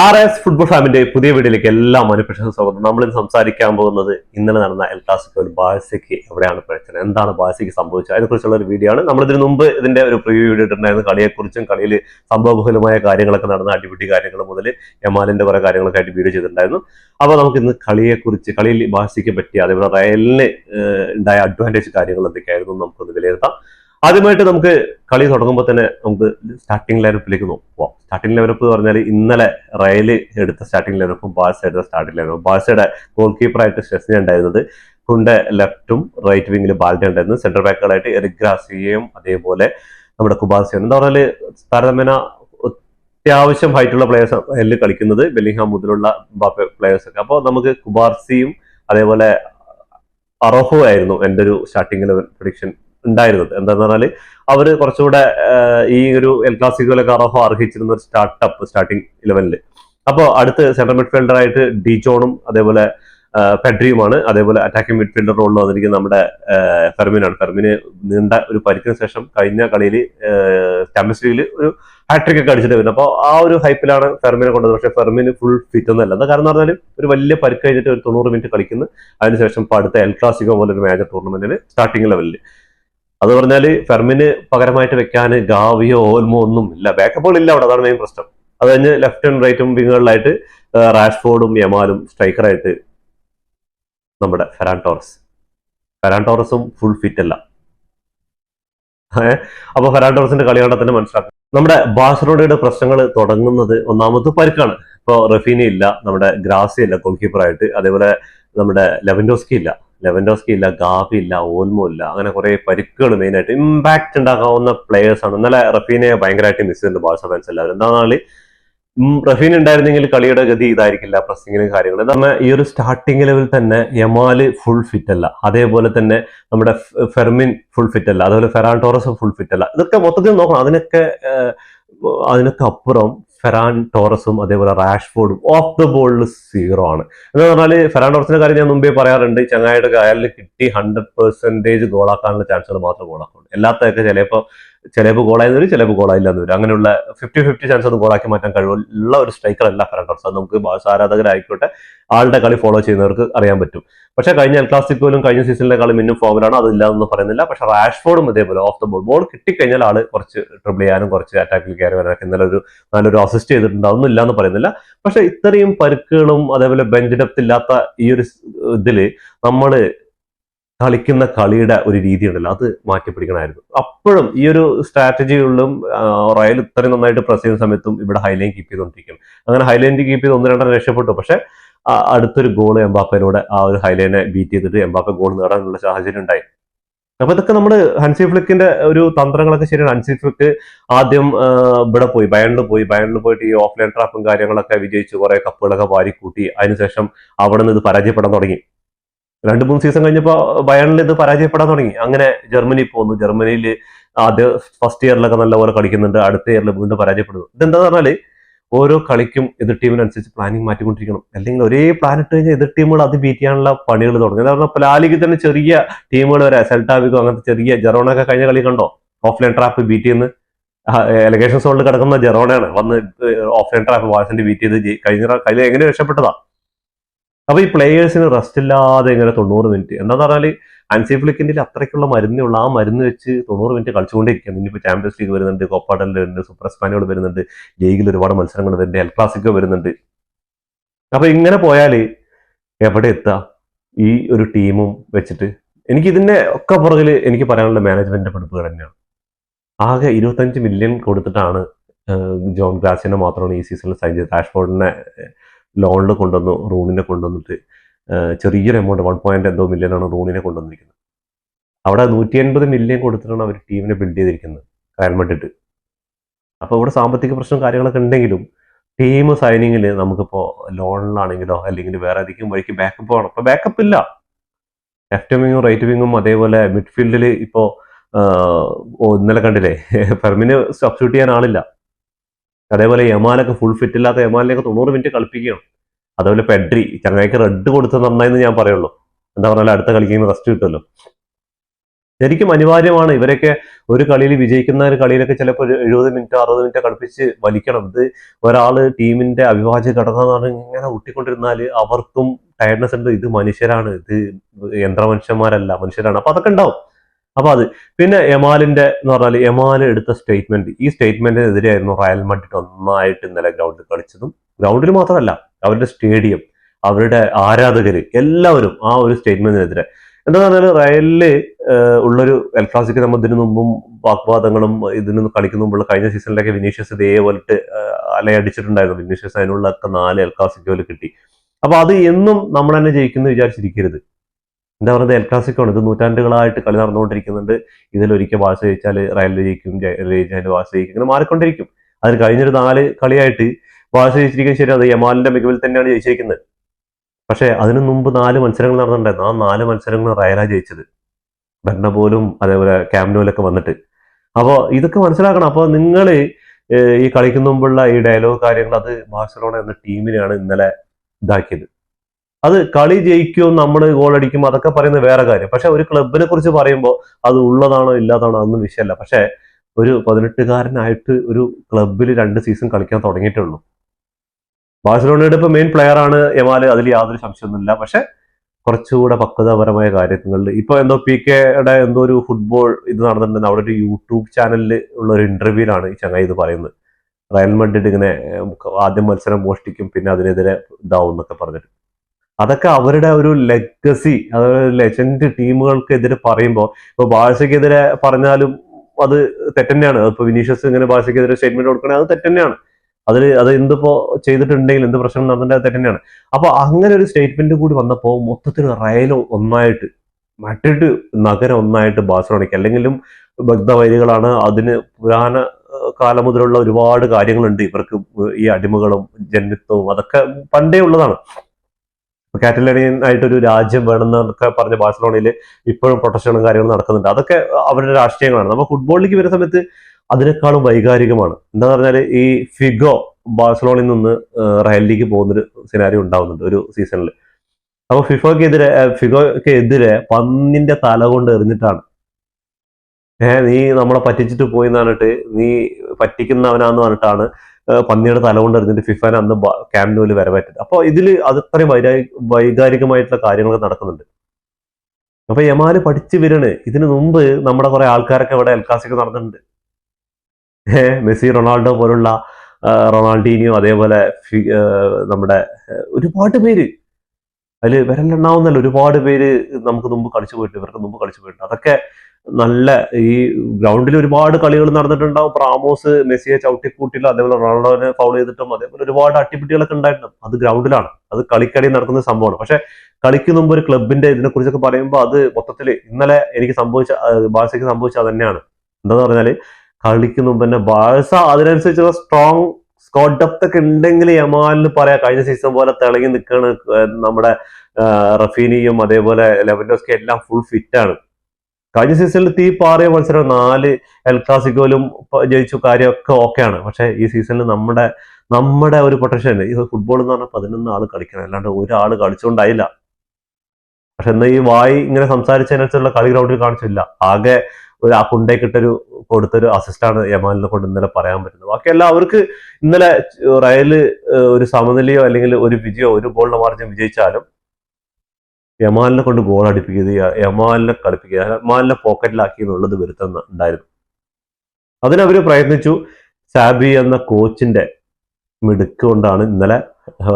R S football ഫാമിന്റെ പുതിയ വീഡിയോയിലേക്ക് എല്ലാ മനുഷ്യർക്കും സ്വാഗതം. നമ്മൾ ഇന്ന് സംസാരിക്കാൻ പോകുന്നത് ഇന്നലെ നടന്ന എൽ ക്ലാസിക്കോയിൽ ബാഴ്സയ്ക്ക് എവിടെയാണ് പ്രശ്നം എന്താണ് ബാഴ്സയ്ക്ക് സംഭവിച്ചത്? അതിനെക്കുറിച്ചുള്ള ഒരു വീഡിയോ ആണ്. നമ്മളിതിന് മുമ്പ് ഇതിന്റെ ഒരു പ്രിവ്യൂ വീഡിയോ ഇട്ടിട്ടുണ്ടായിരുന്നു. കളിയെക്കുറിച്ചും കളിയിൽ സംഭവബഹുലമായ കാര്യങ്ങളൊക്കെ നടന്ന അടിപിടി കാര്യങ്ങൾ മുതൽ എമാലിന്റെ കുറെ കാര്യങ്ങളൊക്കെ ആയിട്ട് വീഡിയോ ചെയ്തിട്ടുണ്ടായിരുന്നു. അപ്പോൾ നമുക്ക് ഇന്ന് കളിയെക്കുറിച്ച് കളിയിൽ ബാഴ്സയ്ക്ക് പറ്റിയ അതേപോലെ റയലിന് ഉണ്ടായ അഡ്വാന്റേജ് കാര്യങ്ങൾ എന്തൊക്കെയായിരുന്നു നമുക്കൊന്ന് വിലയിരുത്താം. ആദ്യമായിട്ട് നമുക്ക് കളി തുടങ്ങുമ്പോൾ തന്നെ നമുക്ക് സ്റ്റാർട്ടിംഗ് ലൈനപ്പിലേക്ക് നോക്കാം സ്റ്റാർട്ടിംഗ് ലെവലപ്പ് എന്ന് പറഞ്ഞാൽ ഇന്നലെ റയൽ എടുത്ത സ്റ്റാർട്ടിംഗ് ലെവലപ്പും ബാഴ്സ എടുത്ത സ്റ്റാർട്ടിംഗ് ലെവലപ്പും ബാഴ്സയുടെ ഗോൾ കീപ്പറായിട്ട് ഷെസ്നി ഉണ്ടായിരുന്നത് കുണ്ടെ ലെഫ്റ്റും റൈറ്റ് വിങ്ങിൽ ബാൽഡ ഉണ്ടായിരുന്നു. സെന്റർ ബാക്കുകളായിട്ട് എറിക് ഗ്രാസിയയും അതേപോലെ നമ്മുടെ കുബാസിയും എന്താ പറഞ്ഞാൽ താരതമ്യേന അത്യാവശ്യം ഹൈറ്റുള്ള പ്ലേയേഴ്സ് എല്ലാം കളിക്കുന്നത് ബെല്ലിംഗ്ഹാം മുതലുള്ള പ്ലേയേഴ്സ് ഒക്കെ. അപ്പോൾ നമുക്ക് കുബാർസിയും അതേപോലെ അറോഹോ ആയിരുന്നു എന്റെ ഒരു സ്റ്റാർട്ടിംഗ് ലെവൽ പ്രൊഡിക്ഷൻ ഉണ്ടായിരുന്നത്. എന്താന്ന് പറഞ്ഞാൽ അവർ കുറച്ചുകൂടെ ഈ ഒരു എൽ ക്ലാസിക്കോലെ അറോഹോ അർഹിച്ചിരുന്ന ഒരു സ്റ്റാർട്ടപ്പ് സ്റ്റാർട്ടിംഗ് ഇലവനിൽ അപ്പോ അടുത്ത് സെൻട്രൽ ആയിട്ട് ഡിജോണും അതേപോലെ പെഡ്രിയുമാണ് അതേപോലെ അറ്റാക്കിംഗ് മിഡ്ഫീൽഡർ റോളിൽ വന്നിരിക്കുന്ന നമ്മുടെ ഫെർമിനാണ് ഫെർമിന് നീണ്ട ഒരു പരിക്കിന് ശേഷം കഴിഞ്ഞ കളിയിൽ ചാമ്പ്യൻസ് ലീഗിൽ ഒരു ഹാട്രിക് ഒക്കെ അടിച്ചിട്ട് വരുന്നത് അപ്പോൾ ആ ഒരു ഹൈപ്പിലാണ് ഫെർമിനെ കൊണ്ടത് പക്ഷേ ഫെർമിന് ഫുൾ ഫിറ്റ് ഒന്നല്ല എന്താ കാരണം പറഞ്ഞാലും പറഞ്ഞാൽ ഒരു വലിയ പരിക്ക് കഴിഞ്ഞിട്ട് ഒരു തൊണ്ണൂറ് മിനിറ്റ് കളിക്കുന്നു. അതിനുശേഷം ഇപ്പോൾ അടുത്ത എൽ ക്ലാസിക്കോ പോലെ ഒരു മേജർ ടൂർണമെന്റിൽ സ്റ്റാർട്ടിംഗ് ലെവലിൽ അത് പറഞ്ഞാൽ ഫെർമിന് പകരമായിട്ട് വെക്കാൻ ഗാവിയോ ഓൽമോ ഒന്നും ഇല്ല. ബാക്കപ്പുകൾ ഇല്ല അവിടെ അതാണ് മെയിൻ പ്രശ്നം. അത് കഴിഞ്ഞ് ലെഫ്റ്റ് ആൻഡ് റൈറ്റും വിങ്ങുകളിലായിട്ട് റാഷ്ഫോർഡും യമാലും സ്ട്രൈക്കറായിട്ട് നമ്മുടെ ഫെറാൻ ടോറസ്. ഫെറാൻ ടോറസും ഫുൾ ഫിറ്റ് അല്ല. അപ്പൊ ഫെറാൻ ടോറസിന്റെ കളി കണ്ടാൽ തന്നെ മനസ്സിലാക്കും. നമ്മുടെ ബാഴ്സലോണയുടെ പ്രശ്നങ്ങൾ തുടങ്ങുന്നത് ഒന്നാമത് പരുക്കാണ്. ഇപ്പോൾ റഫീനി ഇല്ല നമ്മുടെ ഗ്രാസി ഇല്ല ഗോൾ കീപ്പറായിട്ട് അതേപോലെ നമ്മുടെ ലെവൻഡോസ്കി ഇല്ല. ലെവൻഡോസ്കി ഇല്ല ഗാഫി ഇല്ല ഓൽമോ ഇല്ല അങ്ങനെ കുറെ പരിക്കുകൾ മെയിൻ ആയിട്ട് ഇമ്പാക്ട് ഉണ്ടാക്കാവുന്ന പ്ലേയേഴ്സ് ആണ്. ഇന്നലെ റഫീനെ ഭയങ്കരമായിട്ട് മിസ് ചെയ്യുന്നുണ്ട് ബാഴ്സ ഫാൻസ് എല്ലാവരും. എന്താണെന്നാൽ റഫീൻ ഉണ്ടായിരുന്നെങ്കിൽ കളിയുടെ ഗതി ഇതായിരിക്കില്ല പ്രസിംഗിനും കാര്യങ്ങളും. പറഞ്ഞാൽ ഈ ഒരു സ്റ്റാർട്ടിംഗ് ലെവൽ തന്നെ യമാൽ ഫുൾ ഫിറ്റ് അല്ല. അതേപോലെ തന്നെ നമ്മുടെ ഫെർമിൻ ഫുൾ ഫിറ്റ് അല്ല. അതുപോലെ ഫെറാൻ ടോറസ് ഫുൾ ഫിറ്റ് അല്ല. ഇതൊക്കെ മൊത്തത്തിൽ നോക്കണം. അതിനൊക്കെ അതിനൊക്കെ അപ്പുറം ഫെറാൻ ടോറസും അതേപോലെ റാഷ്ഫോർഡും ഓഫ് ദ ബോളിൽ സീറോ ആണ്. എന്ന് പറഞ്ഞാൽ ഫെറാൻ ടോറസിന്റെ കാര്യം ഞാൻ മുമ്പേ പറയാറുണ്ട് ചങ്ങായിട്ട് അയാളിൽ കിട്ടി ഹൺഡ്രഡ് പെർസെന്റേജ് ഗോളാക്കാനുള്ള ചാൻസുകൾ മാത്രം ഗോളാക്കുള്ളൂ എല്ലാത്തൊക്കെ ചിലപ്പോൾ ചിലപ്പോൾ ഗോളായെന്ന് വരും ചിലപ്പോൾ ഗോളായില്ല എന്ന് വരും. അങ്ങനെയുള്ള ഫിഫ്റ്റി ഫിഫ്റ്റി ചാൻസ് അത് ഗോളാക്കി മാറ്റാൻ കഴിവുള്ള ഒരു സ്ട്രൈക്കർ അല്ല ഫെറാൻ ടോറസ്. അത് നമുക്ക് ആരാധകരായിക്കോട്ടെ ആളുടെ കളി ഫോളോ ചെയ്യുന്നവർക്ക് അറിയാൻ പറ്റും. പക്ഷേ കഴിഞ്ഞ എൽ ക്ലാസിക്കോയിലും കഴിഞ്ഞ സീസണിലെ കളി മിന്നും ഫോമിലാണ് അതില്ലാന്ന് പറയുന്നില്ല. പക്ഷേ റാഷ്ഫോർഡും ഇതേപോലെ ഓഫ് ദ ബോൾ ബോൾ കിട്ടിക്കഴിഞ്ഞാൽ ആൾ കുറച്ച് ട്രിബിൾ ചെയ്യാനും കുറച്ച് അറ്റാക്കിൽ കയറി വരാനൊക്കെ ഒരു നല്ലൊരു അസിസ്റ്റ് ചെയ്തിട്ടുണ്ട്. അതൊന്നും ഇല്ല എന്ന് പറയുന്നില്ല. പക്ഷെ ഇത്രയും പരുക്കുകളും അതേപോലെ ബെഞ്ച് ഡെപ്ത് ഇല്ലാത്ത ഈ ഒരു ഇതിൽ നമ്മൾ കളിക്കുന്ന കളിയുടെ ഒരു രീതി ഉണ്ടല്ലോ. അത് മാറ്റിപ്പിടിക്കണമായിരുന്നു അപ്പോഴും ഈ ഒരു സ്ട്രാറ്റജികളിലും റയൽ ഇത്രയും നന്നായിട്ട് പ്രസ് ചെയ്യുന്ന സമയത്തും ഇവിടെ ഹൈലൈൻ കീപ്പ് ചെയ്തുകൊണ്ടിരിക്കും അങ്ങനെ ഹൈലൈൻ കീപ്പ് ചെയ്ത് ഒന്ന് രണ്ടെണ്ണം രക്ഷപ്പെട്ടു. പക്ഷെ അടുത്തൊരു ഗോൾ എംബാപ്പയിലൂടെ ആ ഒരു ഹൈലൈനെ ബീറ്റ് ചെയ്തിട്ട് എംബാപ്പ ഗോൾ നേടാനുള്ള സാഹചര്യം ഉണ്ടായി. അപ്പൊ ഇതൊക്കെ നമ്മൾ ഹൻസി ഫ്ലിക്കിന്റെ ഒരു തന്ത്രങ്ങളൊക്കെ ശരിയാണ്. ഹൻസി ഫ്ലിക്ക് ആദ്യം ഇവിടെ പോയി ബയണിൽ പോയി. ബയണിൽ പോയിട്ട് ഈ ഓഫ്ലൈൻ ട്രാപ്പും കാര്യങ്ങളൊക്കെ വിജയിച്ച് കുറെ കപ്പുകളൊക്കെ വാരിക്കൂട്ടി. അതിനുശേഷം അവിടെ നിന്ന് ഇത് പരാജയപ്പെടാൻ തുടങ്ങി. രണ്ട് മൂന്ന് സീസൺ കഴിഞ്ഞപ്പോൾ ബയണിൽ ഇത് പരാജയപ്പെടാൻ തുടങ്ങി. അങ്ങനെ ജർമ്മനി പോകുന്നു ജർമ്മനിയിൽ ആദ്യ ഫസ്റ്റ് ഇയറിലൊക്കെ നല്ലപോലെ കളിക്കുന്നുണ്ട്. അടുത്ത ഇയറിൽ വീണ്ടും പരാജയപ്പെടുന്നു. ഇതെന്താ പറഞ്ഞാൽ ഓരോ കളിക്കും എതിർ ടീമിനനുസരിച്ച് പ്ലാനിങ് മാറ്റിക്കൊണ്ടിരിക്കണം. അല്ലെങ്കിൽ ഒരേ പ്ലാൻ ഇട്ട് കഴിഞ്ഞാൽ എതിർ ടീമുകൾ അത് ബീറ്റ് ചെയ്യാനുള്ള പണികൾ തുടങ്ങി. പറഞ്ഞാൽ ലാലിക്ക് തന്നെ ചെറിയ ടീമുകൾ വരെ സെൽട്ടാവിക്കോ അങ്ങനത്തെ ചെറിയ ജെറോണൊക്കെ കഴിഞ്ഞ കളി കണ്ടോ? ഓഫ്ലൈൻ ട്രാപ്പ് ബീറ്റ് ചെയ്യുന്ന. എലഗേഷൻ സോണിൽ കിടക്കുന്ന ജെറോണയാണ് വന്ന് ഓഫ്ലൈൻ ട്രാപ്പ് വാഴ്സിന്റെ ബീറ്റ് ചെയ്ത് കഴിഞ്ഞ കളി എങ്ങനെ രക്ഷപ്പെട്ടതാ? അപ്പൊ ഈ പ്ലേയേഴ്സിന് റെസ്റ്റ് ഇല്ലാതെ ഇങ്ങനെ തൊണ്ണൂറ് മിനിറ്റ് എന്താന്ന് പറഞ്ഞാൽ അൻസി അത്രയ്ക്കുള്ള അത്രയ്ക്കുള്ള മരുന്നുള്ള ആ മരുന്ന് വെച്ച് തൊണ്ണൂറ് മിനിറ്റ് കളിച്ചുകൊണ്ടിരിക്കുകയാണ്. ഇനിയിപ്പോൾ ചാമ്പ്യൻസ് ലീഗ് വരുന്നുണ്ട് കോപ്പാഡൽ വരുന്നുണ്ട് സൂപ്പർ സ്പാനുകൾ വരുന്നുണ്ട് ലീഗിൽ ഒരുപാട് മത്സരങ്ങൾ വരുന്നുണ്ട് എൽ ക്ലാസിക്കോ വരുന്നുണ്ട്. അപ്പൊ ഇങ്ങനെ പോയാൽ എവിടെ എത്താ ഈ ഒരു ടീമും വെച്ചിട്ട്? എനിക്ക് ഇതിന്റെ ഒക്കെ പുറകിൽ എനിക്ക് പറയാനുള്ള മാനേജ്മെന്റിന്റെ പഠിപ്പുകൾ തന്നെയാണ്. ആകെ ഇരുപത്തഞ്ച് മില്യൺ കൊടുത്തിട്ടാണ് ജോൺ ഗ്ലാസിനെ മാത്രമാണ് ഈ സീസണിൽ സൈൻ ചെയ്തത്. ഡാഷ്ബോർഡിനെ ലോണിൽ കൊണ്ടുവന്നു റൂണിനെ കൊണ്ടുവന്നിട്ട്. ചെറിയൊരു എമൗണ്ട് വൺ പോയിന്റ് എന്തോ മില്യൺ ആണ് റൂണിനെ കൊണ്ടുവന്നിരിക്കുന്നത്. അവിടെ നൂറ്റി അൻപത് മില്യൺ കൊടുത്തിട്ടാണ് അവർ ടീമിനെ ബിൽഡ് ചെയ്തിരിക്കുന്നത് റയൽ മഡ്രിഡ് അപ്പോൾ ഇവിടെ സാമ്പത്തിക പ്രശ്നം കാര്യങ്ങളൊക്കെ ഉണ്ടെങ്കിലും ടീം സൈനിങ്ങിൽ നമുക്കിപ്പോൾ ലോണിലാണെങ്കിലോ അല്ലെങ്കിൽ വേറെ ഏതെങ്കിലും വഴിക്ക് ബാക്കപ്പ് വേണം. അപ്പോൾ ബാക്കപ്പ് ഇല്ല. ലെഫ്റ്റ് വിങ്ങും റൈറ്റ് വിങ്ങും അതേപോലെ മിഡ്ഫീൽഡിൽ ഇപ്പോൾ ഇന്നലെ കണ്ടില്ലേ ഫെർമിന് സബ്സ്റ്റിറ്റ്യൂട്ട് ചെയ്യാൻ ആളില്ല. അതേപോലെ യമാലൊക്കെ ഫുൾ ഫിറ്റ് ഇല്ലാത്ത യമാലിനെയൊക്കെ തൊണ്ണൂറ് മിനിറ്റ് കളിപ്പിക്കുകയാണ്. അതേപോലെ പെഡ്രി ചങ്ങായിക്ക് റെഡ് കൊടുത്ത് നന്നായെന്ന് ഞാൻ പറയുള്ളൂ. എന്താ പറഞ്ഞാലും അടുത്ത കളിക്ക് റെസ്റ്റ് കിട്ടുമല്ലോ. ശരിക്കും അനിവാര്യമാണ് ഇവരൊക്കെ ഒരു കളിയിൽ വിജയിക്കുന്ന ഒരു കളിയിലൊക്കെ ചിലപ്പോൾ ഒരു എഴുപത് മിനിറ്റ് അറുപത് മിനിറ്റ് കളിപ്പിച്ച് വലിക്കണം. ഇത് ഒരാൾ ടീമിന്റെ അവിഭാജ്യ ഘടകമാണ് ഇങ്ങനെ ഊട്ടിക്കൊണ്ടിരുന്നാൽ അവർക്കും ടയർഡ്നെസ് ഉണ്ട്. ഇത് മനുഷ്യരാണ്. ഇത് യന്ത്ര മനുഷ്യന്മാരല്ല. മനുഷ്യരാണ്. അപ്പൊ അതൊക്കെ ഉണ്ടാവും. അപ്പൊ അത്. പിന്നെ എമാലിന്റെ എന്ന് പറഞ്ഞാൽ എമാൽ എടുത്ത സ്റ്റേറ്റ്മെന്റ് ഈ സ്റ്റേറ്റ്മെന്റിനെതിരെയായിരുന്നു റയൽ മഡ്രിഡ് ഒന്നായിട്ട് ഇന്നലെ ഗ്രൗണ്ടിൽ കളിച്ചതും. ഗ്രൗണ്ടിൽ മാത്രമല്ല. അവരുടെ സ്റ്റേഡിയം അവരുടെ ആരാധകർ എല്ലാവരും ആ ഒരു സ്റ്റേറ്റ്മെന്റിനെതിരെ എന്താ പറഞ്ഞാൽ റയലിൽ ഏഹ്, ഉള്ളൊരു എൽ ക്ലാസിക്ക് നമ്മൾ ഇതിനു മുമ്പും വാഗ്വാദങ്ങളും ഇതിന് കളിക്കുന്ന മുമ്പുള്ള കഴിഞ്ഞ സീസണിലൊക്കെ വിനീഷ്യസ് ഇതേപോലത്തെ അലയടിച്ചിട്ടുണ്ടായിരുന്നു. വിനീഷ്യസ് അതിനുള്ള ഒക്കെ നാല് എൽ ക്ലാസിക്കോയിൽ കിട്ടി. അപ്പൊ അത് എന്നും നമ്മൾ തന്നെ ജയിക്കുന്നു വിചാരിച്ചിരിക്കരുത്. എന്താ പറയുന്നത്? എൽ ക്ലാസിക്കോ ആണ് ഇത് നൂറ്റാണ്ടുകളായിട്ട് കളി നടന്നുകൊണ്ടിരിക്കുന്നുണ്ട്. ഇതിലൊരിക്കൽ വാസ ജയിച്ചാൽ റയൽ ജയിക്കും ജയിച്ചാൽ ബാഴ്സ ജയിക്കും. ഇങ്ങനെ മാറിക്കൊണ്ടിരിക്കും. അതിന് കഴിഞ്ഞൊരു നാല് കളിയായിട്ട് ബാഴ്സ ജയിച്ചിരിക്കുന്നത് ശരി. അത് യമാലിന്റെ മികവിൽ തന്നെയാണ് ജയിച്ചിരിക്കുന്നത്. പക്ഷേ അതിനു മുമ്പ് നാല് മത്സരങ്ങൾ നടന്നിട്ടുണ്ടായിരുന്നു. ആ നാല് മത്സരങ്ങൾ റയലാ ജയിച്ചത്. ബെർണബോലും അതേപോലെ ക്യാമ്നോലൊക്കെ വന്നിട്ട്. അപ്പോൾ ഇതൊക്കെ മനസ്സിലാക്കണം. അപ്പോൾ നിങ്ങൾ ഈ കളിക്കുന്ന മുമ്പുള്ള ഈ ഡയലോഗ് കാര്യങ്ങൾ അത് ബാഴ്സലോണ എന്ന ടീമിനെയാണ് ഇന്നലെ ഇതാക്കിയത്. അത് കളി ജയിക്കും നമ്മൾ ഗോൾ അടിക്കും അതൊക്കെ പറയുന്ന വേറെ കാര്യം. പക്ഷെ ഒരു ക്ലബിനെ കുറിച്ച് പറയുമ്പോൾ അത് ഉള്ളതാണോ ഇല്ലാതാണോ അതൊന്നും വിഷയമല്ല. പക്ഷെ ഒരു പതിനെട്ടുകാരനായിട്ട് ഒരു ക്ലബിൽ രണ്ട് സീസൺ കളിക്കാൻ തുടങ്ങിയിട്ടുള്ളൂ ബാഴ്സലോണയുടെ ഇപ്പൊ മെയിൻ പ്ലെയർ ആണ് എമാൽ അതിൽ യാതൊരു സംശയമൊന്നുമില്ല. പക്ഷെ കുറച്ചുകൂടെ പക്വതാപരമായ കാര്യങ്ങളിൽ ഇപ്പൊ എന്തോ പി കെയുടെ എന്തോ ഒരു ഫുട്ബോൾ ഇത് നടന്നിട്ടുണ്ട് അവിടെ ഒരു യൂട്യൂബ് ചാനലിൽ ഉള്ള ഒരു ഇന്റർവ്യൂലാണ് ഈ ചങ്ങായി ഇത് പറയുന്നത്. റയൽ മഡ്രിഡ് ഇങ്ങനെ ആദ്യം മത്സരം മോഷ്ടിക്കും പിന്നെ അതിനെതിരെ ഇതാവും എന്നൊക്കെ പറഞ്ഞിട്ട്. അതൊക്കെ അവരുടെ ഒരു ലെഗസി അതായത് ലെജൻഡ് ടീമുകൾക്കെതിരെ പറയുമ്പോൾ ഇപ്പൊ ബാഴ്സയ്ക്കെതിരെ പറഞ്ഞാലും അത് തെറ്റന്നെയാണ്. ഇപ്പൊ വിനീഷ്യസ് ഇങ്ങനെ ബാഴ്സയ്ക്കെതിരെ സ്റ്റേറ്റ്മെന്റ് കൊടുക്കണേ അത് തെറ്റന്നെയാണ്. അതിൽ അത് എന്തിപ്പോ ചെയ്തിട്ടുണ്ടെങ്കിൽ എന്ത് പ്രശ്നം നടന്നിട്ട് അത് തെറ്റന്നെയാണ്. അപ്പൊ അങ്ങനെ ഒരു സ്റ്റേറ്റ്മെന്റ് കൂടി വന്നപ്പോൾ മൊത്തത്തിൽ റയൽ ഒന്നായിട്ട് മറ്റിട്ട് നഗരം ഒന്നായിട്ട് ബാഴ്സലോണയ്ക്ക് അല്ലെങ്കിലും ഭക്തവൈരികളാണ് അതിന് പുരാന കാലം മുതലുള്ള ഒരുപാട് കാര്യങ്ങളുണ്ട് ഇവർക്ക് ഈ അടിമകളും ജന്മിത്വവും അതൊക്കെ പണ്ടേ ഉള്ളതാണ്. കാറ്റലോണിയൻ ആയിട്ടൊരു രാജ്യം വേണമെന്നൊക്കെ പറഞ്ഞ ബാഴ്സലോണയിൽ ഇപ്പോഴും പ്രൊട്ടക്ഷനും കാര്യങ്ങളും നടക്കുന്നുണ്ട്. അതൊക്കെ അവരുടെ രാഷ്ട്രീയങ്ങളാണ്. നമ്മൾ ഫുട്ബോളിലേക്ക് വരുന്ന സമയത്ത് അതിനേക്കാളും വൈകാരികമാണ്. എന്താ പറഞ്ഞാൽ ഈ ഫിഗോ ബാഴ്സലോണയിൽ നിന്ന് റയലിലേക്ക് പോകുന്നൊരു സിനാരി ഉണ്ടാവുന്നുണ്ട് ഒരു സീസണിൽ അപ്പോൾ ഫിഫോക്കെതിരെ ഫിഗോക്കെതിരെ പന്നിന്റെ തല കൊണ്ട് എറിഞ്ഞിട്ടാണ്. ഏഹ് നീ നമ്മളെ പറ്റിച്ചിട്ട് പോയി എന്ന് പറഞ്ഞിട്ട് നീ പറ്റിക്കുന്നവനാന്ന് പറഞ്ഞിട്ടാണ് പന്നിയുടെ തല കൊണ്ട് എറിഞ്ഞിട്ട് ഫിഫാൻ അന്ന് ക്യാമ്പിനുള്ളിൽ വരവേറ്റത്. അപ്പോൾ ഇതിൽ അത് അത്രയും വൈരാ- വൈകാരികമായിട്ടുള്ള കാര്യങ്ങളൊക്കെ നടക്കുന്നുണ്ട്. അപ്പൊ യമാൽ പഠിച്ചു വരണ് ഇതിനു മുമ്പ് നമ്മുടെ കുറെ ആൾക്കാരൊക്കെ ഇവിടെ എൽക്കാസിക്ക് നടന്നിട്ടുണ്ട്. മെസ്സി റൊണാൾഡോ പോലുള്ള റൊണാൾഡീനിയോ അതേപോലെ നമ്മുടെ ഒരുപാട് പേര്. അതിൽ വിരലെണ്ണാവുന്നല്ല ഒരുപാട് പേര് നമുക്ക് മുമ്പ് കളിച്ചു പോയിട്ടുണ്ട്. ഇവർക്ക് മുമ്പ് കളിച്ചു പോയിട്ടുണ്ട്. അതൊക്കെ നല്ല ഈ ഗ്രൗണ്ടിൽ ഒരുപാട് കളികൾ നടന്നിട്ടുണ്ടാവും. പ്രാമോസ് മെസ്സിയെ ചവിട്ടിക്കൂട്ടിലും അതേപോലെ റൊണാൾഡോനെ ഫൗൾ ചെയ്തിട്ടും അതേപോലെ ഒരുപാട് അട്ടിപ്പിട്ടികളൊക്കെ ഉണ്ടായിട്ടുണ്ട്. അത് ഗ്രൗണ്ടിലാണ്. അത് കളിക്കടി നടക്കുന്ന സംഭവമാണ്. പക്ഷെ കളിക്ക് മുമ്പ് ഒരു ക്ലബിന്റെ ഇതിനെ കുറിച്ചൊക്കെ പറയുമ്പോൾ അത് മൊത്തത്തിൽ ഇന്നലെ എനിക്ക് സംഭവിച്ച ബാഴ്സയ്ക്ക് സംഭവിച്ചത് തന്നെയാണ്. എന്താന്ന് പറഞ്ഞാൽ കളിക്ക് മുമ്പ് തന്നെ ബാഴ്സ അതിനനുസരിച്ചുള്ള സ്ട്രോങ് സ്കോട്ട് ഡെപ്ത് ഒക്കെ ഉണ്ടെങ്കിൽ യമാലിന് പറയാം. കഴിഞ്ഞ സീസൺ പോലെ തിളങ്ങി നിൽക്കുകയാണ് നമ്മുടെ റഫീനിയും അതേപോലെ ലെവൻഡോസ്കി എല്ലാം ഫുൾ ഫിറ്റ് ആണ്. കഴിഞ്ഞ സീസണിൽ തീ പാറിയ മത്സരം നാല് എൽ ക്ലാസിക്കോലും ജയിച്ചു. കാര്യമൊക്കെ ഓക്കെയാണ് പക്ഷേ ഈ സീസണിൽ നമ്മുടെ നമ്മുടെ ഒരു പൊട്ടൻഷ്യൽ ഈ ഫുട്ബോൾ എന്ന് പറഞ്ഞാൽ പതിനൊന്ന് ആൾ കളിക്കണം. അല്ലാണ്ട് ഒരാൾ കളിച്ചുകൊണ്ടായില്ല. പക്ഷെ എന്നാൽ ഈ വായി ഇങ്ങനെ സംസാരിച്ചതിനനുസരിച്ചുള്ള കളി ഗ്രൗണ്ടിൽ കാണിച്ചില്ല ആകെ ഒരു ആ കുണ്ടേക്കിട്ടൊരു കൊടുത്തൊരു അസിസ്റ്റാണ് യമാലിനെ കൊണ്ട് ഇന്നലെ പറയാൻ പറ്റുന്നത്. ബാക്കിയെല്ലാം അവർക്ക് ഇന്നലെ റയൽ ഒരു സമനിലയോ അല്ലെങ്കിൽ ഒരു വിജയോ ഒരു ഗോളിന്റെ മാർജിൻ വിജയിച്ചാലും യമാലിനെ കൊണ്ട് ഗോൾ അടിപ്പിക്കുന്നത് യമാലിനെ കളിപ്പിക്കുക യമാലിനെ പോക്കറ്റിലാക്കി എന്നുള്ളത് വരുത്തുന്ന ഉണ്ടായിരുന്നു. അതിനവർ പ്രയത്നിച്ചു. സാബി എന്ന കോച്ചിന്റെ മിടുക്ക് കൊണ്ടാണ് ഇന്നലെ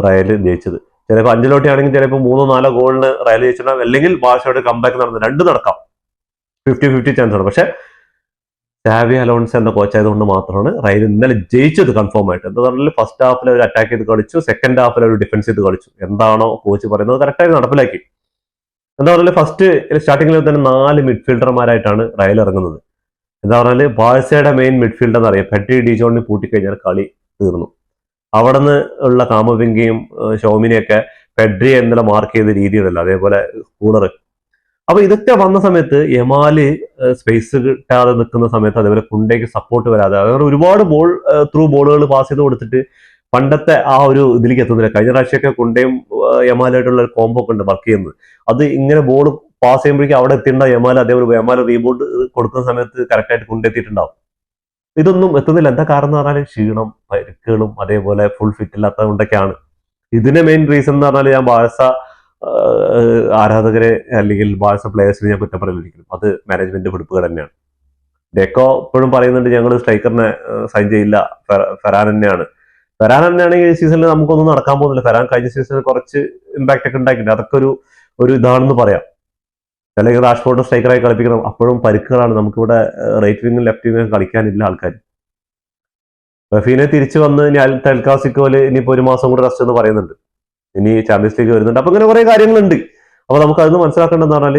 റയൽ ജയിച്ചത്. ചിലപ്പോൾ അഞ്ചലോട്ടി ആണെങ്കിൽ ചിലപ്പോൾ മൂന്നോ നാലോ ഗോളിന് റയൽ ജയിച്ചിട്ടുണ്ടാവും. അല്ലെങ്കിൽ ബാഷയുടെ കമ്പാക്ക് നടന്നു രണ്ട് നടക്കാം. ഫിഫ്റ്റി ഫിഫ്റ്റി ചാൻസ് ആണ്. പക്ഷെ സാവി അലോൺസ് എന്ന കോച്ചായതുകൊണ്ട് മാത്രമാണ് റയൽ ഇന്നലെ ജയിച്ചത് കൺഫേം ആയിട്ട്. എന്താ പറഞ്ഞാൽ ഫസ്റ്റ് ഹാഫിൽ അവർ അറ്റാക്ക് ചെയ്ത് കളിച്ചു സെക്കൻഡ് ഹാഫിൽ അവർ ഡിഫൻസ് ചെയ്ത് കളിച്ചു. എന്താണോ കോച്ച് പറയുന്നത് കറക്റ്റായി നടപ്പിലാക്കി. എന്താ പറഞ്ഞാൽ ഫസ്റ്റ് സ്റ്റാർട്ടിങ്ങിൽ തന്നെ നാല് മിഡ്ഫീൽഡർമാരായിട്ടാണ് റയൽ ഇറങ്ങുന്നത്. എന്താ പറഞ്ഞാൽ ബാഴ്സയുടെ മെയിൻ മിഡ്ഫീൽഡർ എന്ന് അറിയാം പെട്ടി ഡിജോണിന് പൂട്ടിക്കഴിഞ്ഞാൽ കളി തീർന്നു. അവിടെ നിന്ന് ഉള്ള കാമവിങ്കയും ഷോമിനെയൊക്കെ പെഡ്രി എന്നുള്ള മാർക്ക് ചെയ്ത രീതിയുണ്ടല്ലോ അതേപോലെ കൂളർ അപ്പൊ ഇതൊക്കെ വന്ന സമയത്ത് യമാൽ സ്പേസ് കിട്ടാതെ നിൽക്കുന്ന സമയത്ത് അതേപോലെ കുണ്ടേക്ക് സപ്പോർട്ട് വരാതെ അതേപോലെ ഒരുപാട് ബോൾ ത്രൂ ബോളുകൾ പാസ് ചെയ്ത് കൊടുത്തിട്ട് പണ്ടത്തെ ആ ഒരു ഇതിലേക്ക് എത്തുന്നില്ല. കഴിഞ്ഞ പ്രാവശ്യമൊക്കെ കുണ്ടയും എമാലായിട്ടുള്ള ഒരു കോംബോ ഒക്കെ ഉണ്ട് വർക്ക് ചെയ്യുന്നത് അത് ഇങ്ങനെ ബോൾ പാസ് ചെയ്യുമ്പോഴേക്കും അവിടെ എത്തിയിട്ടുണ്ടാവും യമാൽ അതേപോലെ യമാൽ റീബോർഡ് കൊടുക്കുന്ന സമയത്ത് കറക്റ്റായിട്ട് കൊണ്ടെത്തിയിട്ടുണ്ടാവും ഇതൊന്നും എത്തുന്നില്ല. എന്താ കാരണം എന്ന് പറഞ്ഞാൽ ക്ഷീണം പരിക്കുകളും അതേപോലെ ഫുൾ ഫിറ്റ് ഇല്ലാത്തത് കൊണ്ടൊക്കെയാണ്. ഇതിന്റെ മെയിൻ റീസൺ എന്ന് പറഞ്ഞാൽ ഞാൻ ബാഴ്സ ആരാധകരെ അല്ലെങ്കിൽ ബാഴ്സ പ്ലേയേഴ്സിനെ ഞാൻ കുറ്റം പറയുന്നിരിക്കും അത് മാനേജ്മെന്റ് പിടിപ്പുകൾ തന്നെയാണ്. ഡെക്കോ ഇപ്പോഴും പറയുന്നുണ്ട് ഞങ്ങൾ സ്ട്രൈക്കറിനെ സൈൻ ചെയ്യില്ല. ഫെറാൻ തന്നെയാണ്. ഫെറാൻ തന്നെയാണെങ്കിൽ ഈ സീസണിൽ നമുക്കൊന്നും നടക്കാൻ പോകുന്നില്ല. ഫെറാൻ കഴിഞ്ഞ സീസണിൽ കുറച്ച് ഇമ്പാക്റ്റ് ഒക്കെ ഉണ്ടാക്കിയിട്ടുണ്ട് അതൊക്കെ ഒരു ഒരു ഇതാണെന്ന് പറയാം. അല്ലെങ്കിൽ റാഷ്ഫോർഡ് സ്ട്രൈക്കറായി കളിപ്പിക്കണം. അപ്പോഴും പരിക്കുകളാണ്. നമുക്കിവിടെ റൈറ്റ് വിങ്ങും ലെഫ്റ്റ് വിങ്ങും കളിക്കാനില്ല ആൾക്കാർ. റഫീനെ തിരിച്ചു വന്ന് ഞാൻ തൽക്കാസിക്കോൽ ടെൽക്കാസിക്കോൽ ഇനിയിപ്പോ ഒരു മാസം കൂടെ റെസ്റ്റ് എന്ന് പറയുന്നുണ്ട്. ഇനി ചാമ്പ്യൻസ് ലീഗ് വരുന്നുണ്ട്. അപ്പൊ ഇങ്ങനെ കുറെ കാര്യങ്ങളുണ്ട്. അപ്പൊ നമുക്ക് അതിന് മനസ്സിലാക്കേണ്ടതെന്ന് പറഞ്ഞാൽ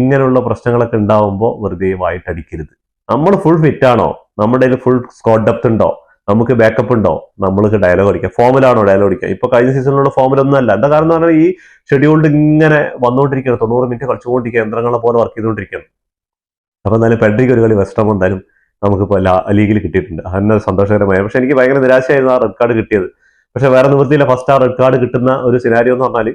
ഇങ്ങനെയുള്ള പ്രശ്നങ്ങളൊക്കെ ഉണ്ടാവുമ്പോൾ വെറുതെ വായിട്ടടിക്കരുത് നമ്മൾ ഫുൾ ഫിറ്റ് ആണോ? നമ്മുടെ ഫുൾ സ്കോഡ് ഡെപ്ത് ഉണ്ടോ? നമുക്ക് ബാക്കപ്പ് ഉണ്ടോ? നമ്മൾക്ക് ഡയലോഗ് അടിക്കാം. ഫോമിലാണോ ഡയലോഗ് അടിക്കുക? ഇപ്പൊ കഴിഞ്ഞ സീസണിലുള്ള ഫോമിലൊന്നും അല്ല. എന്താ കാരണം എന്ന് പറഞ്ഞാൽ ഈ ഷെഡ്യൂൾഡ് ഇങ്ങനെ വന്നുകൊണ്ടിരിക്കുകയാണ് തൊണ്ണൂറ് മിനിറ്റ് കളിച്ചുകൊണ്ടിരിക്കുക യന്ത്രങ്ങളെ പോലെ വർക്ക് ചെയ്തുകൊണ്ടിരിക്കുകയാണ്. അപ്പൊ എന്നാലും പെഡ്രിക്ക് ഒരു കളി വെസ്റ്റം എന്തായാലും നമുക്കിപ്പോൾ ലീഗിൽ കിട്ടിയിട്ടുണ്ട്. അതെന്നെ സന്തോഷകരമായ. പക്ഷെ എനിക്ക് ഭയങ്കര നിരാശയായിരുന്നു ആ റെഡ് കാർഡ് കിട്ടിയത്. പക്ഷെ വേറെ നിവൃത്തിയില്ല. ഫസ്റ്റ് ആ റെഡ് കാർഡ് കിട്ടുന്ന ഒരു സിനാരിയോ എന്ന് പറഞ്ഞാൽ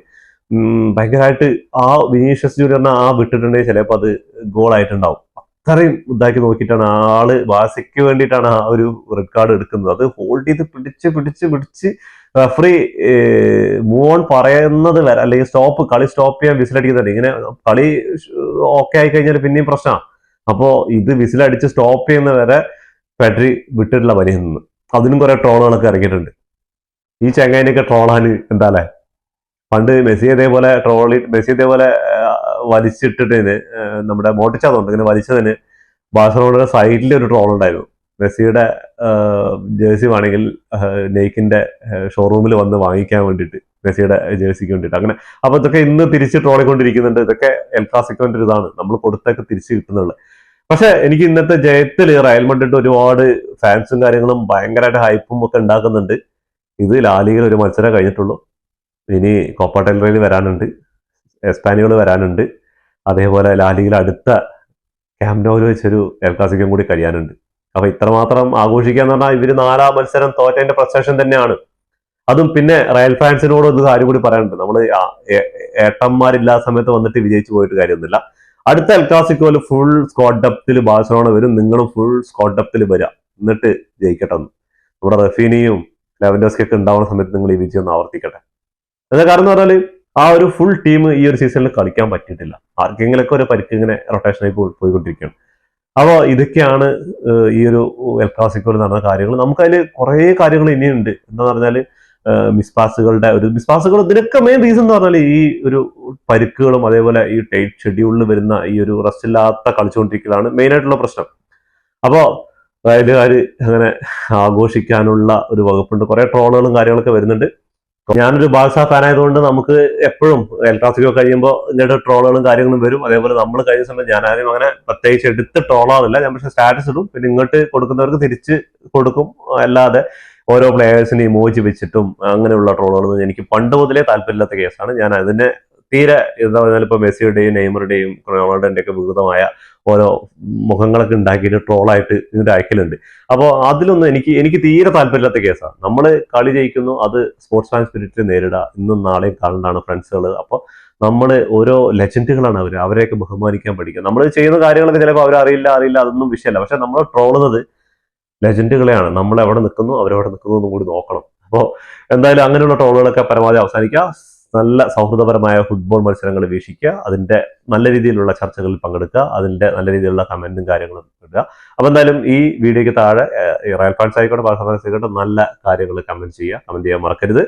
ഭയങ്കരമായിട്ട് ആ വിനീഷ്യസ് ജൂനിയറിനെ ആ വിട്ടിട്ടുണ്ടെങ്കിൽ ചിലപ്പോൾ അത് ഗോൾ ആയിട്ടുണ്ടാവും. അത്രയും ഇതാക്കി നോക്കിയിട്ടാണ് ആൾ വാസിക്ക് വേണ്ടിയിട്ടാണ് ആ ഒരു റെഡ് കാർഡ് എടുക്കുന്നത്. അത് ഹോൾഡ് ചെയ്ത് പിടിച്ച് പിടിച്ച് പിടിച്ച് റഫറി മൂവ് ഓൺ പറയുന്നത് വരെ അല്ലെങ്കിൽ സ്റ്റോപ്പ് കളി സ്റ്റോപ്പ് ചെയ്യാൻ വിസിലടിക്കുന്നുണ്ട് ഇങ്ങനെ കളി ഓക്കെ ആയി കഴിഞ്ഞാൽ പിന്നെയും പ്രശ്നമാണ് അപ്പോ ഇത് വിസിലടിച്ച് സ്റ്റോപ്പ് ചെയ്യുന്ന വരെ ഫെഡറി വിട്ടിട്ടുള്ള വലിയ നിന്ന്. അതിനും കുറെ ട്രോളുകളൊക്കെ ഇറങ്ങിയിട്ടുണ്ട്. ഈ ചെങ്ങായിനൊക്കെ ട്രോളാണ് എന്താ അല്ലേ പണ്ട് മെസ്സി അതേപോലെ ട്രോളി മെസ്സി അതേപോലെ വലിച്ചിട്ടിട്ടതിന് വലിച്ചിട്ടിട്ട് നമ്മുടെ മോട്ടിച്ചതുണ്ട് ഇങ്ങനെ വലിച്ചതിന് ബാഴ്സലോണയുടെ സൈഡിൽ ഒരു ട്രോൾ ഉണ്ടായിരുന്നു. മെസ്സിയുടെ ജേഴ്സി വേണമെങ്കിൽ നെയ്ക്കിന്റെ ഷോറൂമിൽ വന്ന് വാങ്ങിക്കാൻ വേണ്ടിയിട്ട് മെസ്സിയുടെ ജേഴ്സിക്ക് വേണ്ടിയിട്ട്. അങ്ങനെ അപ്പൊ ഇതൊക്കെ ഇന്ന് തിരിച്ച് ട്രോളിക്കൊണ്ടിരിക്കുന്നുണ്ട്. ഇതൊക്കെ എൽ ക്ലാസിക്കോന്റെ ഒരു ഇതാണ്. നമ്മൾ കൊടുത്തൊക്കെ തിരിച്ച് കിട്ടുന്നുള്ളത്. പക്ഷെ എനിക്ക് ഇന്നത്തെ ജയത്തിൽ റയൽ മണ്ടിട്ട് ഒരുപാട് ഫാൻസും കാര്യങ്ങളും ഭയങ്കരമായിട്ട് ഹൈപ്പും ഒക്കെ ഉണ്ടാക്കുന്നുണ്ട്. ഇത് ലാലിഗയിൽ ഒരു മത്സരം കഴിഞ്ഞിട്ടുള്ളൂ. ഇനി കോപ്പ ടെൽറയിൽ വരാനുണ്ട്. എസ്പാനിയോൾ വരാനുണ്ട്. അതേപോലെ ലാലിഗയിൽ അടുത്ത ക്യാമ്പ്നോയിൽ വെച്ചൊരു എൽ ക്ലാസിക്കും കൂടി കഴിയാനുണ്ട്. അപ്പൊ ഇത്രമാത്രം ആഘോഷിക്കുക എന്ന് പറഞ്ഞാൽ ഇവർ നാലാം മത്സരം തോറ്റതിന്റെ പ്രസ്റ്റേഷൻ തന്നെയാണ്. അതും പിന്നെ റയൽ ഫാൻസിനോട് ഒരു കാര്യം കൂടി പറയാനുണ്ട്. നമ്മൾ ഏട്ടന്മാരില്ലാത്ത സമയത്ത് വന്നിട്ട് വിജയിച്ചു പോയിട്ട് കാര്യമൊന്നുമില്ല. അടുത്ത എൽ ക്ലാസിക്കോയിൽ ഫുൾ സ്കോഡ് ഡെപ്തിൽ ബാഴ്സലോണ വരും. നിങ്ങളും ഫുൾ സ്കോഡ് ഡെപ്തിൽ വരിക എന്നിട്ട് ജയിക്കട്ടെ. നമ്മുടെ റഫീനിയും ലെവൻഡോസ്കൊക്കെ ഉണ്ടാവുന്ന സമയത്ത് നിങ്ങൾ ഈ വിജയം ഒന്ന് ആവർത്തിക്കട്ടെ. എന്താ കാരണം എന്ന് പറഞ്ഞാൽ ആ ഒരു ഫുൾ ടീം ഈ ഒരു സീസണിൽ കളിക്കാൻ പറ്റിയിട്ടില്ല. ആർക്കെങ്കിലൊക്കെ ഒരു പരിക്ക് ഇങ്ങനെ റൊട്ടേഷനായി പോയിക്കൊണ്ടിരിക്കുകയാണ്. അപ്പോൾ ഇതൊക്കെയാണ് ഈ ഒരു എൽ ക്ലാസിക്കോയിൽ നടന്ന കാര്യങ്ങൾ. നമുക്കതിൽ കുറേ കാര്യങ്ങൾ ഇനിയുണ്ട്. എന്താന്ന് പറഞ്ഞാൽ മിസ്പാസുകളുടെ ഒരു മിസ്പാസുകൾ ഇതിനൊക്കെ മെയിൻ റീസൺ എന്ന് പറഞ്ഞാൽ ഈ ഒരു പരിക്കുകളും അതേപോലെ ഈ ടൈറ്റ് ഷെഡ്യൂളിൽ വരുന്ന ഈ ഒരു റെസ്റ്റ് ഇല്ലാത്ത കളിച്ചുകൊണ്ടിരിക്കലാണ് മെയിൻ ആയിട്ടുള്ള പ്രശ്നം. അപ്പോൾ റയലുകാർ അങ്ങനെ ആഘോഷിക്കാനുള്ള ഒരു വകുപ്പുണ്ട്. കുറെ ട്രോളുകളും കാര്യങ്ങളൊക്കെ വരുന്നുണ്ട്. ഞാനൊരു ബാഴ്സ ഫാൻ ആയതുകൊണ്ട് നമുക്ക് എപ്പോഴും എൽ ക്ലാസിക്കോ കഴിയുമ്പോൾ ഇതിന്റെ ട്രോളുകളും കാര്യങ്ങളും വരും. അതേപോലെ നമ്മൾ കഴിഞ്ഞ സമയത്ത് ഞാൻ ആദ്യം അങ്ങനെ പ്രത്യേകിച്ച് എടുത്ത് ട്രോളാറില്ല ഞാൻ പക്ഷെ സ്റ്റാറ്റസ് ഇടും. പിന്നെ ഇങ്ങോട്ട് കൊടുക്കുന്നവർക്ക് തിരിച്ച് കൊടുക്കും. അല്ലാതെ ഓരോ പ്ലേയേഴ്സിനെ ഇമോജി വെച്ചിട്ടും അങ്ങനെയുള്ള ട്രോളുകളൊന്നും എനിക്ക് പണ്ട് മുതലേ താല്പര്യമില്ലാത്ത കേസാണ് ഞാൻ അതിനെ തീരെ എന്താ പറഞ്ഞാൽ ഇപ്പൊ മെസ്സിയുടെയും നെയ്മറുടെയും റൊണാൾഡോന്റെ ഒക്കെ വികൃതമായ ഓരോ മുഖങ്ങളൊക്കെ ഉണ്ടാക്കിയിട്ട് ട്രോളായിട്ട് ഇതിന്റെ അയക്കലുണ്ട്. അപ്പോൾ അതിലൊന്നും എനിക്ക് എനിക്ക് തീരെ താല്പര്യമില്ലാത്ത കേസാണ്. നമ്മൾ കളി ജയിക്കുന്നു അത് സ്പോർട്സ് മാൻ സ്പിരിറ്റ് നേരിടുക ഇന്നും നാളെയും കാണേണ്ടതാണ് ഫ്രണ്ട്സുകൾ അപ്പോൾ നമ്മൾ ഓരോ ലെജൻഡുകളാണ് അവർ അവരെയൊക്കെ ബഹുമാനിക്കാൻ പഠിക്കുക. നമ്മൾ ചെയ്യുന്ന കാര്യങ്ങളൊക്കെ ചിലപ്പോൾ അവരറിയില്ല അറിയില്ല അതൊന്നും വിഷയമല്ല. പക്ഷെ നമ്മൾ ട്രോളുന്നത് ലെജൻഡുകളെയാണ്. നമ്മൾ എവിടെ നിൽക്കുന്നു അവരെവിടെ നിൽക്കുന്നു എന്നും കൂടി നോക്കണം. അപ്പോൾ എന്തായാലും അങ്ങനെയുള്ള ട്രോളുകളൊക്കെ പരമാവധി അവസാനിക്കുക. നല്ല സൗഹൃദപരമായ ഫുട്ബോൾ മത്സരങ്ങൾ വീക്ഷിക്കുക അതിന്റെ നല്ല രീതിയിലുള്ള ചർച്ചകളിൽ പങ്കെടുക്കുക അതിന്റെ നല്ല രീതിയിലുള്ള കമന്റും കാര്യങ്ങളും ഇടുക. അപ്പൊ എന്തായാലും ഈ വീഡിയോയ്ക്ക് താഴെ റയൽ ഫാൻസ് ആയിക്കോട്ടെ ബാർസ ഫാൻസ് ആയിക്കോട്ടെ നല്ല കാര്യങ്ങൾ കമന്റ് ചെയ്യുക കമന്റ് ചെയ്യാൻ മറക്കരുത്.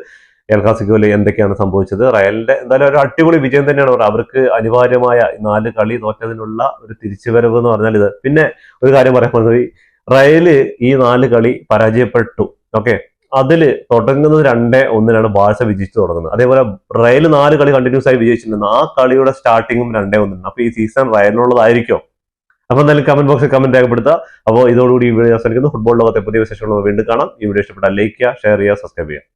എൽ ക്ലാസിക്കോയിൽ എന്തൊക്കെയാണ് സംഭവിച്ചത്? റയലിന്റെ എന്തായാലും ഒരു അടിപൊളി വിജയം തന്നെയാണ് അവർക്ക് അനിവാര്യമായ നാല് കളി തോറ്റതിനുള്ള ഒരു തിരിച്ചുവരവ് എന്ന് പറഞ്ഞാൽ ഇത്. പിന്നെ ഒരു കാര്യം പറയാൻ ഈ റയൽ ഈ നാല് കളി പരാജയപ്പെട്ടു. ഓക്കെ? അതിൽ തുടങ്ങുന്നത് രണ്ടേ ഒന്നിനാണ് ബാഴ്സ വിജയിച്ചു തുടങ്ങുന്നത്. അതേപോലെ റയൽ നാല് കളി കണ്ടിന്യൂസ് ആയി വിജയിച്ചിട്ടുണ്ട്. ആ കളിയുടെ സ്റ്റാർട്ടിങ്ങും രണ്ടേ ഒന്നിനാണ്. അപ്പൊ ഈ സീസൺ റയലിനുള്ളതായിരിക്കും. അപ്പൊ എന്തായാലും കമന്റ് ബോക്സിൽ കമന്റ് രേഖപ്പെടുത്തുക. അപ്പോൾ ഇതോടുകൂടി ഈ വീഡിയോ അവസാനിക്കുന്നു. ഫുട്ബോൾ ലോകത്തെ പുതിയ വിശേഷങ്ങൾ വീണ്ടും കാണാം. ഈ വീഡിയോ ഇഷ്ടപ്പെട്ടാൽ ലൈക്ക് ചെയ്യുക ഷെയർ ചെയ്യുക സബ്സ്ക്രൈബ് ചെയ്യുക.